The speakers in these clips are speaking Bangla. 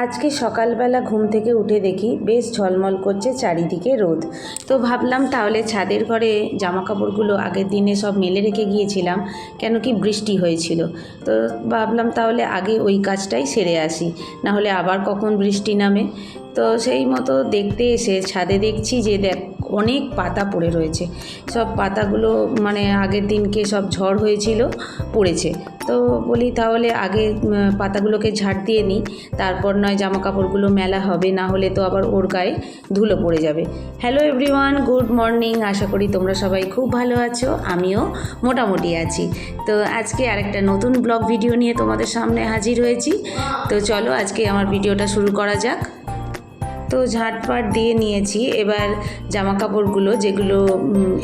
আজকে সকালবেলা ঘুম থেকে উঠে দেখি বেশ ঝলমল করছে চারিদিকে রোদ। তো ভাবলাম তাহলে ছাদের ঘরে জামা কাপড়গুলো আগের দিনে সব মেলে রেখে গিয়েছিলাম, কেন কি বৃষ্টি হয়েছিল। তো ভাবলাম তাহলে আগে ওই কাজটাই সেরে আসি না হলে আবার কখন বৃষ্টি নামে। তো সেই মতো দেখতে এসে ছাদে দেখছি যে দেখ, অনেক পাতা পড়ে রয়েছে। সব পাতাগুলো মানে আগের দিনকে সব ঝড় হয়েছিল, পড়েছে। তো বলি তাহলে আগে পাতাগুলোকে ঝাড় দিয়ে নিই। তারপর নয় জামা কাপড়গুলো মেলা হবে, না হলে তো আবার ওর গায়ে ধুলো পড়ে যাবে। হ্যালো এভরিওয়ান গুড মর্নিং আশা করি তোমরা সবাই খুব ভালো আছো, আমিও মোটামুটি আছি। তো আজকে আরেকটা নতুন ব্লগ ভিডিও নিয়ে তোমাদের সামনে হাজির হয়েছি। তো চলো আজকে আমার ভিডিওটা শুরু করা যাক। তো ঝাঁটপাট দিয়ে নিয়েছি। এবার জামা কাপড়গুলো যেগুলো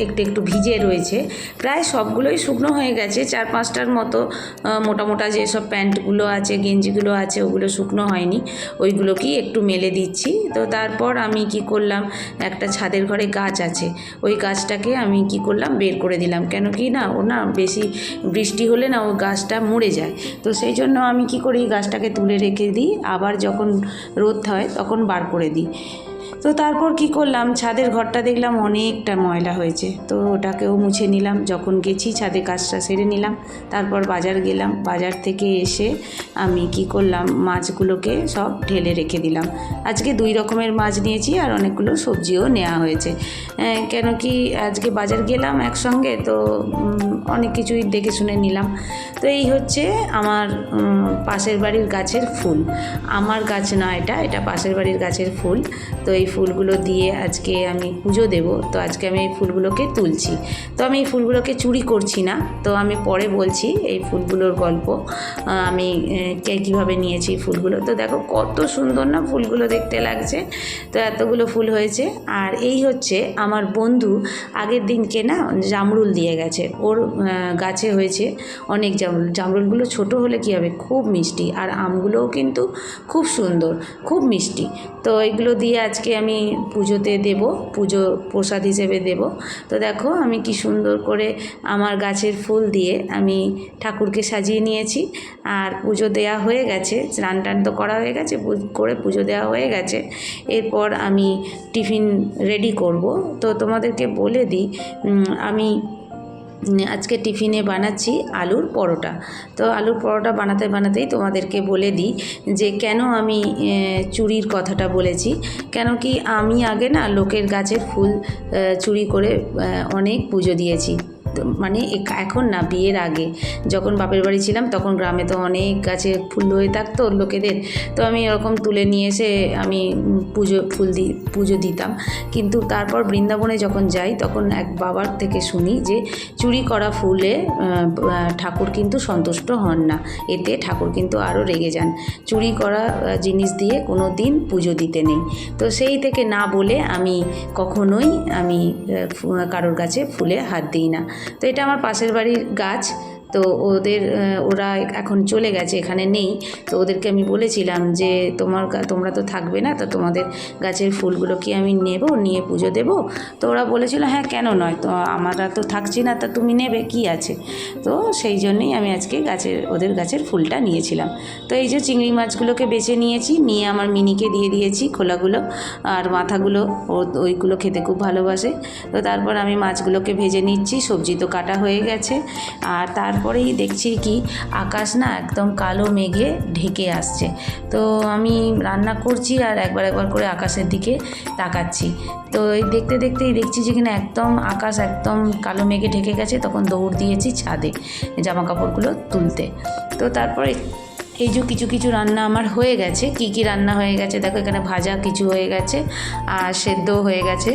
একটু একটু ভিজে রয়েছে, প্রায় সবগুলোই শুকনো হয়ে গেছে। চার পাঁচটার মতো মোটা মোটা যেসব প্যান্টগুলো আছে, গেঞ্জিগুলো আছে, ওগুলো শুকনো হয়নি। ওইগুলোকেই একটু মেলে দিচ্ছি। তো তারপর আমি কি করলাম, একটা ছাদের ঘরে গাছ আছে, ওই গাছটাকে আমি কি করলাম, বের করে দিলাম। কেন কি না, ও না বেশি বৃষ্টি হলে না ও গাছটা মরে যায়। তো সেই জন্য আমি কি করি, গাছটাকে তুলে রেখে দিই। আবার যখন রোদ হয়, তখন বার করে দিই। দিই তো তারপর কি করলাম? ছাদের ঘরটা দেখলাম অনেকটা ময়লা হয়েছে। তো ওটাকেও মুছে নিলাম। যখন গেছি ছাদে কাজটা সেরে নিলাম। তারপর বাজার গেলাম। বাজার থেকে এসে আমি কি করলাম? মাছগুলোকে সব ঢেলে রেখে দিলাম। আজকে দুই রকমের মাছ নিয়েছি আর অনেকগুলো সবজিও নেওয়া হয়েছে। কেন কি আজকে বাজার গেলাম একসঙ্গে, তো অনেক কিছুই দেখে শুনে নিলাম। তো এই হচ্ছে আমার পাশের বাড়ির গাছের ফুল। আমার গাছ না এটা এটা পাশের বাড়ির গাছের ফুল। তো এই ফুলগুলো দিয়ে আজকে আমি পুজো দেব। তো আজকে আমি এই ফুলগুলোকে তুলছি। তো আমি এই ফুলগুলোকে চুরি করছি না। তো আমি পরে বলছি এই ফুলগুলোর গল্প। আমি কে কীভাবে নিয়েছি ফুলগুলো? তো দেখো কত সুন্দর না ফুলগুলো দেখতে লাগছে। তো এতগুলো ফুল হয়েছে। আর এই হচ্ছে আমার বন্ধু আগের দিনকে না জামরুল দিয়ে গেছে। ওর গাছে হয়েছে অনেক জামরুল। জামরুলগুলো ছোট হলে কী হবে? খুব মিষ্টি। আর আমগুলোও কিন্তু খুব সুন্দর, খুব মিষ্টি। তো এগুলো দিয়ে আজকে আমি পুজোতে দেব, পুজো প্রসাদ হিসেবে দেব। তো দেখো আমি কি সুন্দর করে আমার গাছের ফুল দিয়ে আমি ঠাকুরকে সাজিয়ে নিয়েছি। আর পুজো দেয়া হয়ে গেছে, স্নান টান তো করা হয়ে গেছে করে পুজো দেওয়া হয়ে গেছে। এরপর আমি টিফিন রেডি করব। তো তোমাদেরকে বলে দিই আমি আজকে টিফিনে বানাচ্ছি আলুর পরোটা। তো আলুর পরোটা বানাতে বানাতেই তোমাদেরকে বলে দিই যে কেন আমি চুরির কথাটা বলেছি। কেন কি আমি আগে না লোকের গাছে ফুল চুরি করে অনেক পুজো দিয়েছি। মানে এখন না, বিয়ের আগে। যখন বাপের বাড়ি ছিলাম, তখন গ্রামে তো অনেক গাছে ফুল হয়ে থাকতো লোকেদের। তো আমি এরকম তুলে নিয়ে এসে আমি পুজো, ফুল দি, পুজো দিতাম। কিন্তু তারপর বৃন্দাবনে যখন যাই, তখন এক বাবার থেকে শুনি যে, চুরি করা ফুলে ঠাকুর কিন্তু সন্তুষ্ট হন না। এতে ঠাকুর কিন্তু আরও রেগে যান। চুরি করা জিনিস দিয়ে কোনো দিন পুজো দিতে নেই। তো সেই থেকে না বলে আমি কখনোই আমি কারোর কাছে ফুলে হাত দিই না। তো এটা আমার পাশের বাড়ির গাছ। তো ওদের ওরা এখন চলে গেছে, এখানে নেই। তো ওদেরকে আমি বলেছিলাম যে, তোমার তোমরা তো থাকবে না, তো তোমাদের গাছের ফুলগুলো কি আমি নেব, নিয়ে পুজো দেব? তো ওরা বলেছিল হ্যাঁ কেন নয়, তো আমরা তো থাকছি না, তা তুমি নেবে, কি আছে? তো সেই জন্যই আমি আজকে গাছের, ওদের গাছের ফুলটা নিয়েছিলাম। তো এই যে চিংড়ি মাছগুলোকে বেছে নিয়েছি, নিয়ে আমার মিনিকে দিয়ে দিয়েছি খোলাগুলো, আর মাথাগুলো, ও ওইগুলো খেতে খুব ভালোবাসে। তো তারপর আমি মাছগুলোকে ভেজে নিচ্ছি, সবজি তো কাটা হয়ে গেছে। আর তারপরেই দেখছি কি আকাশ না একদম কালো মেঘে ঢেকে আসছে। তো আমি রান্না করছি আর একবার একবার করে আকাশের দিকে তাকাচ্ছি। তো এই দেখতে দেখতেই দেখছি যে কিনা একদম আকাশ একদম কালো মেঘে ঢেকে গেছে, তখন দৌড় দিয়েছি ছাদে জামা কাপড়গুলো তুলতে। তো তারপরে এই যে কিছু কিছু রান্না আমার হয়ে গেছে, কি কি রান্না হয়ে গেছে, দেখো এখানে ভাজা কিছু হয়ে গেছে আর সেদ্ধও হয়ে গেছে।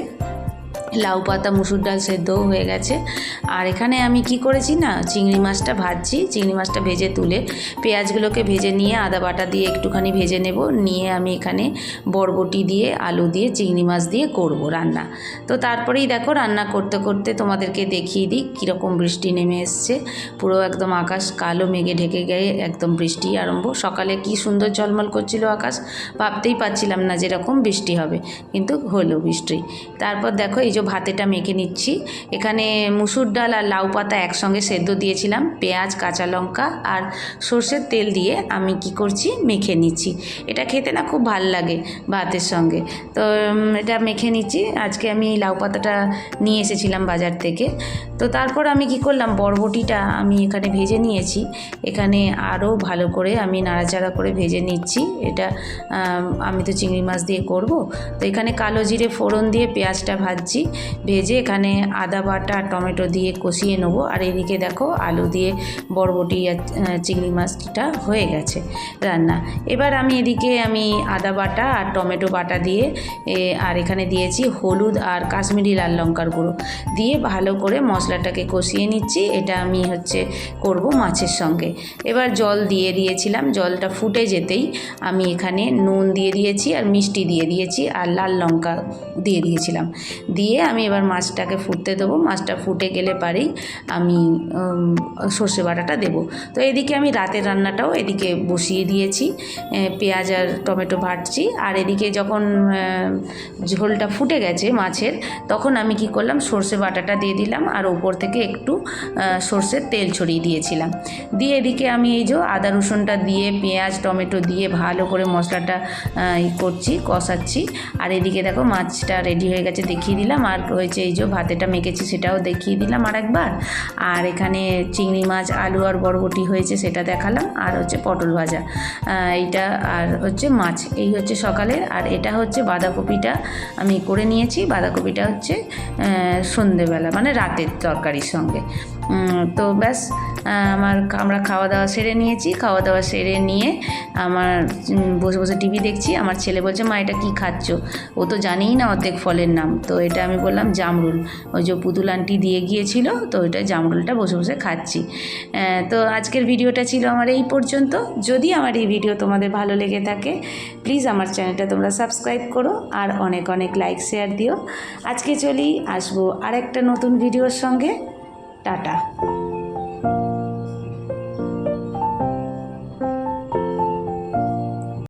লাউ পাতা, মুসুর ডাল সেদ্ধও হয়ে গেছে। আর এখানে আমি কি করেছি না, চিংড়ি মাছটা ভাজছি। চিংড়ি মাছটা ভেজে তুলে পেঁয়াজগুলোকে ভেজে নিয়ে আদা বাটা দিয়ে একটুখানি ভেজে নেব। নিয়ে আমি এখানে বরবটি দিয়ে, আলু দিয়ে, চিংড়ি মাছ দিয়ে করব রান্না। তো তারপরেই দেখো রান্না করতে করতে তোমাদেরকে দেখিয়ে দিই কীরকম বৃষ্টি নেমে এসছে। পুরো একদম আকাশ কালো, মেঘে ঢেকে গিয়ে একদম বৃষ্টি আরম্ভ। সকালে কি সুন্দর ঝলমল করছিল আকাশ, ভাবতেই পাচ্ছিলাম না যেরকম বৃষ্টি হবে। কিন্তু হলো বৃষ্টি। তারপর দেখো এই যে ভাতেটা মেখে নিচ্ছি। এখানে মুসুর ডাল আর লাউ পাতা একসঙ্গে সেদ্ধ দিয়েছিলাম। পেঁয়াজ, কাঁচা লঙ্কা আর সর্ষের তেল দিয়ে আমি কি করছি? মেখে নিচ্ছি। এটা খেতে না খুব ভালো লাগে ভাতের সঙ্গে। তো এটা মেখে নিচ্ছি। আজকে আমি লাউ পাতাটা নিয়ে এসেছিলাম বাজার থেকে। তো, তারপর আমি কি করলাম? বরবটিটা আমি এখানে ভেজে নিয়েছি। এখানে আরও ভালো করে আমি নাড়াচাড়া করে ভেজে নিচ্ছি। এটা আমি তো চিংড়ি মাছ দিয়ে করব। তো, এখানে কালো জিরে ফোড়ন দিয়ে পেঁয়াজটা ভাজছি। ভেজে এখানে আদা বাটা টমেটো দিয়ে কষিয়ে নেব। আর এদিকে দেখো আলু দিয়ে বরবটি আর চিংড়ি মাছটা হয়ে গেছে রান্না। এবার আমি এদিকে আমি আদা বাটা আর টমেটো বাটা দিয়ে আর এখানে দিয়েছি হলুদ আর কাশ্মীরি লাল লঙ্কার গুঁড়ো। দিয়ে ভালো করে মশলাটাকে কষিয়ে নিচ্ছি। এটা আমি হচ্ছে করব মাছের সঙ্গে। এবার জল দিয়ে দিয়েছিলাম। জলটা ফুটে যেতেই আমি এখানে নুন দিয়ে দিয়েছি আর মিষ্টি দিয়ে দিয়েছি আর লাল লঙ্কা দিয়ে দিয়েছিলাম। দিয়ে আমি এবার মাছটাকে ফুটতে দেবো। মাছটা ফুটে গেলে পারেই আমি সর্ষে বাটাটা দেবো। তো এদিকে আমি রাতের রান্নাটাও এদিকে বসিয়ে দিয়েছি। পেঁয়াজ আর টমেটো ভাটছি আর এদিকে যখন ঝোলটা ফুটে গেছে মাছের, তখন আমি কি করলাম, সর্ষে বাটাটা দিয়ে দিলাম। আর ওপর থেকে একটু সর্ষের তেল ছড়িয়ে দিয়েছিলাম। দিয়ে এদিকে আমি এই যে আদা রসুনটা দিয়ে, পেঁয়াজ, টমেটো দিয়ে ভালো করে মশলাটা করছি, কষাচ্ছি। আর এদিকে দেখো মাছটা রেডি হয়ে গেছে, দেখিয়ে দিলাম। আর হয়েছে এই যে ভাতেটা মেখেছি সেটাও দেখিয়ে দিলাম আর একবার আর এখানে চিংড়ি মাছ, আলু আর বরবটি হয়েছে সেটা দেখালাম। আর হচ্ছে পটল ভাজা। এইটা আর হচ্ছে মাছ। এই হচ্ছে সকালের। আর এটা হচ্ছে বাঁধাকপিটা আমি করে নিয়েছি। বাঁধাকপিটা হচ্ছে সন্ধেবেলা মানে রাতের তরকারির সঙ্গে। তো ব্যাস আমার আমরা খাওয়া দাওয়া সেরে নিয়েছি। খাওয়া দাওয়া সেরে নিয়ে আমার বসে বসে টিভি দেখছি। আমার ছেলে বলছে, মা, এটা কী খাচ্ছ? ও তো জানেই না অর্ধেক ফলের নাম। তো এটা আমি বললাম, জামরুল। ওই যে পুতুল আন্টি দিয়ে গিয়েছিল, তো ওইটা জামরুলটা বসে বসে খাচ্ছি। তো আজকের ভিডিওটা ছিল আমার এই পর্যন্ত। যদি আমার এই ভিডিও তোমাদের ভালো লেগে থাকে প্লিজ আমার চ্যানেলটা তোমরা সাবস্ক্রাইব করো আর অনেক অনেক লাইক শেয়ার দিও। আজকে চলি আসব আর একটা নতুন ভিডিওর সঙ্গে। টাটা।